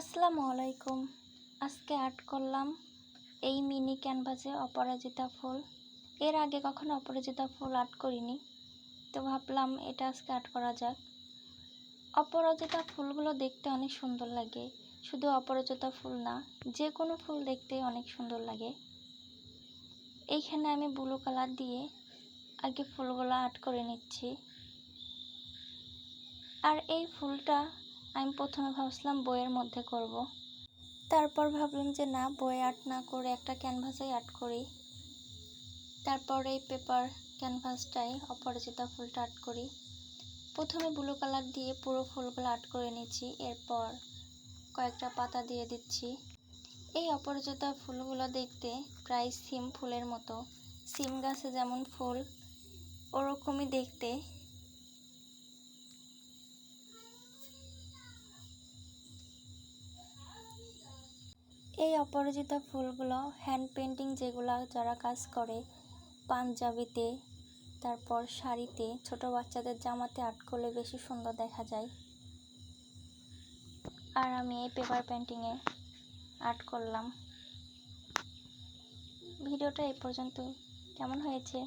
আসসালামু আলাইকুম। আজকে আর্ট করলাম এই মিনি ক্যানভাসে অপরাজিতা ফুল। এর আগে কখনো অপরাজিতা ফুল আর্ট করিনি, তো ভাবলাম এটা আজকে আর্ট করা যাক। অপরাজিতা ফুলগুলো দেখতে অনেক সুন্দর লাগে। শুধু অপরাজিতা ফুল না, যে কোনো ফুল দেখতে অনেক সুন্দর লাগে। এইখানে আমি ব্লু কালার দিয়ে আগে ফুলগুলো আর্ট করে নিচ্ছি। আর এই ফুলটা আমি প্রথমে ভাবছিলাম বইয়ের মধ্যে করব। তারপর ভাবলাম যে না, বই আর্ট না করে একটা ক্যানভাসেই আর্ট করি। তারপর এই পেপার ক্যানভাসটাই অপরাজিতা ফুলটা আর্ট করি। প্রথমে ব্লু কালার দিয়ে পুরো ফুলগুলো আর্ট করে নিচ্ছি, এরপর কয়েকটা পাতা দিয়ে দিচ্ছি। এই অপরাজিতা ফুলগুলো দেখতে প্রায় সিম ফুলের মতো। সিম গাছে যেমন ফুল, ওরকমই দেখতে। এই অপরাজিতা ফুলগুলো হ্যান্ড পেন্টিং যেগুলো যারা কাজ করে, পাঞ্জাবিতে, তারপর শাড়িতে, ছোট বাচ্চাদের জামাতে আর্ট করলে বেশি সুন্দর দেখা যায়। আর আমি এই পেপার পেন্টিংয়ে আর্ট করলাম। ভিডিওটা এই পর্যন্ত। কেমন হয়েছে?